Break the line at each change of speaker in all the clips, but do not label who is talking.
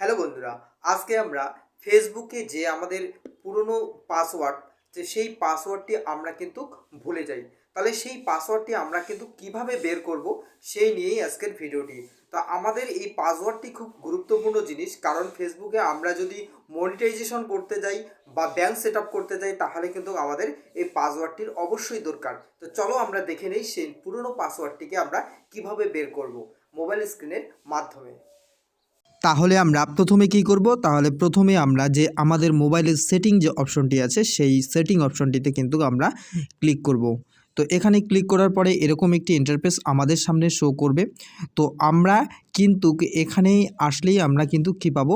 Hello বন্ধুরা আজকে আমরা ফেসবুকে যে আমাদের পুরনো পাসওয়ার্ড যে সেই পাসওয়ার্ডটি আমরা কিন্তু ভুলে যাই। তাহলে সেই পাসওয়ার্ডটি আমরা কিন্তু কীভাবে বের করব, সেই নিয়েই আজকের ভিডিওটি। তা আমাদের এই পাসওয়ার্ডটি খুব গুরুত্বপূর্ণ জিনিস, কারণ ফেসবুকে আমরা যদি মনিটাইজেশন করতে যাই বা ব্যাংক সেট করতে যাই, তাহলে কিন্তু আমাদের এই পাসওয়ার্ডটির অবশ্যই দরকার। তো চলো আমরা দেখে নিই সেই পুরনো পাসওয়ার্ডটিকে আমরা কীভাবে বের করব মোবাইল স্ক্রিনের মাধ্যমে।
তাহলে আমরা প্রথমে কি করব? তাহলে প্রথমে আমরা যে আমাদের মোবাইলের সেটিং যে অপশনটি আছে, সেই সেটিং অপশনটিতে কিন্তু আমরা ক্লিক করব। তো এখানে ক্লিক করার পরে এরকম একটি ইন্টারফেস আমাদের সামনে শো করবে। তো আমরা কিন্তু এখানেই আসলেই আমরা কিন্তু কি পাবো?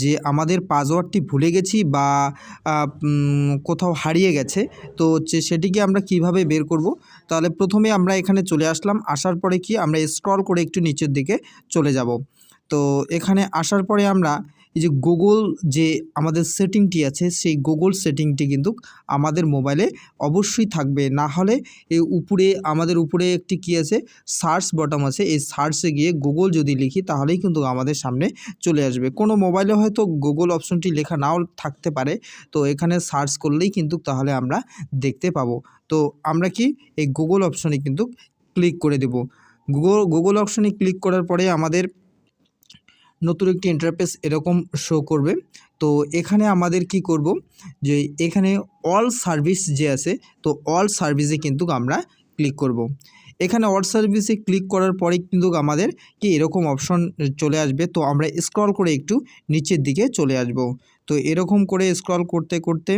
যে আমাদের পাসওয়ার্ডটি ভুলে গেছি বা কোথাও হারিয়ে গেছে, তো হচ্ছে সেটিকে আমরা কীভাবে বের করব? তাহলে প্রথমে আমরা এখানে চলে আসলাম, আসার পরে কি? আমরা স্ক্রল করে একটু নিচের দিকে চলে যাব। তো এখানে আসার পরে আমরা এই যে গুগল যে আমাদের সেটিংটি আছে, সেই গুগল সেটিংটি কিন্তু আমাদের মোবাইলে অবশ্যই থাকবে। না হলে এই উপরে, আমাদের উপরে একটি কি আছে? সার্চ বটম আছে। এই সার্চে গিয়ে গুগল যদি লিখি, তাহলেই কিন্তু আমাদের সামনে চলে আসবে। কোনো মোবাইলে হয়তো গুগল অপশনটি লেখা নাও থাকতে পারে। তো এখানে সার্চ করলেই কিন্তু তাহলে আমরা দেখতে পাবো। তো আমরা কি এই গুগল অপশনে কিন্তু ক্লিক করে দেব। গুগল গুগল অপশনে ক্লিক করার পরে আমাদের নতুন একটি ইন্টারফেস এরকম শো করবে। তো এখানে আমাদের কি করব? যে এখানে অল সার্ভিস যে আছে, তো অল সার্ভিসে কিন্তু আমরা ক্লিক করব। এখানে অল সার্ভিসে ক্লিক করার পরে কিন্তু আমাদের কি এরকম অপশন চলে আসবে। তো আমরা স্ক্রল করে একটু নিচের দিকে চলে আসব। তো এরকম করে স্ক্রল করতে করতে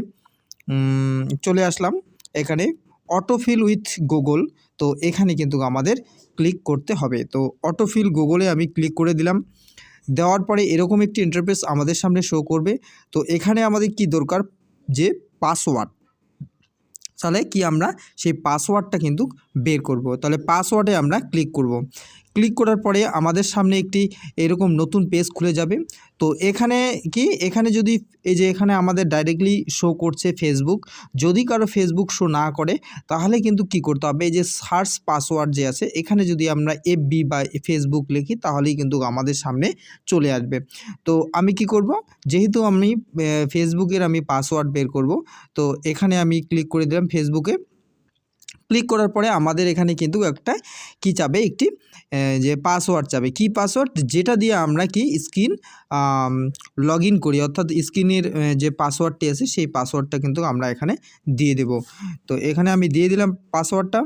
চলে আসলাম। এখানে অটোফিল উইথ গুগল তো এখানে কিন্তু আমাদের ক্লিক করতে হবে। তো অটোফিল গুগলে আমি ক্লিক করে দিলাম। দেওয়ার পরে এরকম একটি ইন্টারফেস আমাদের সামনে শো করবে। তো এখানে আমাদের কি দরকার? যে পাসওয়ার্ড তাহলে কি আমরা সেই পাসওয়ার্ডটা কিন্তু বের করব। তাহলে পাসওয়ার্ডে আমরা ক্লিক করব। ক্লিক করার পরে আমাদের সামনে একটি এরকম নতুন পেজ খুলে যাবে। তো এখানে কি? এখানে যদি এই যে এখানে আমাদের ডাইরেক্টলি শো করছে ফেসবুক যদি কারও ফেসবুক শো না করে, তাহলে কিন্তু কি করতে হবে? এই যে সার্চ পাসওয়ার্ড যে আছে, এখানে যদি আমরা এফবি বা ফেসবুক লিখি, তাহলেই কিন্তু আমাদের সামনে চলে আসবে। তো আমি কি করব? যেহেতু আমি ফেসবুকের আমি পাসওয়ার্ড বের করব, তো এখানে আমি ক্লিক করে দিলাম ফেসবুকে ক্লিক করার পরে আমাদের এখানে কিন্তু একটা কি চাবে? একটি যে পাসওয়ার্ড চাবে। কি পাসওয়ার্ড যেটা দিয়ে আমরা কি স্ক্রিন লগ ইন করি, অর্থাৎ স্ক্রিনের যে পাসওয়ার্ডটি আছে, সেই পাসওয়ার্ডটা কিন্তু আমরা এখানে দিয়ে দেব। তো এখানে আমি দিয়ে দিলাম পাসওয়ার্ডটা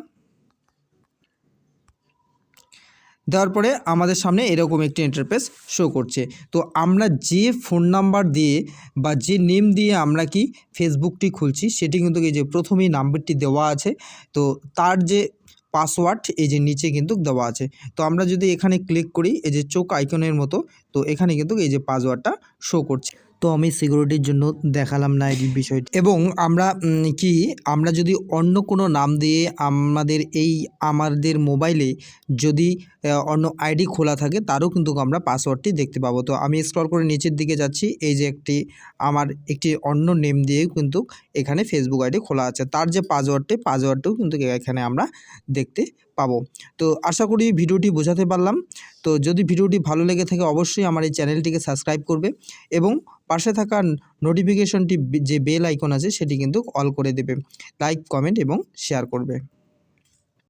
দেওয়ার পরে আমাদের সামনে এরকম একটি ইন্টারফেস শো করছে। তো আমরা যে ফোন নাম্বার দিয়ে বা যে নেম দিয়ে আমরা কি ফেসবুকটি খুলছি, সেটি কিন্তু এই যে প্রথমেই নাম্বারটি দেওয়া আছে। তো তার যে পাসওয়ার্ড এই যে নিচে কিন্তু দেওয়া আছে। তো আমরা যদি এখানে ক্লিক করি, এই যে চোখ আইকনের মতো, তো এখানে কিন্তু এই যে পাসওয়ার্ডটা শো করছে। তো আমি সিকিউরিটির জন্য দেখালাম না এই বিষয়টি। এবং আমরা কি, আমরা যদি অন্য কোনো নাম দিয়ে আমাদের এই, আমাদের মোবাইলে যদি অন্য আইডি খোলা থাকে, তারও কিন্তু আমরা পাসওয়ার্ডটি দেখতে পাবো। তো আমি স্ক্রল করে নিচের দিকে যাচ্ছি, এই যে একটি, আমার একটি অন্য নেম দিয়েও কিন্তু এখানে ফেসবুক আইডি খোলা আছে। তার যে পাসওয়ার্ডটি পাসওয়ার্ডটিও কিন্তু এখানে আমরা দেখতে পাবো। তো আশা করি ভিডিওটি বোঝাতে পারলাম। তো যদি ভিডিওটি ভালো লেগে থাকে অবশ্যই আমার এই চ্যানেলটিকে সাবস্ক্রাইব করবে এবং পাশে থাকা নোটিফিকেশনটি যে বেল আইকন আছে সেটি কিন্তু অল করে দেবে। লাইক, কমেন্ট এবং শেয়ার করবে।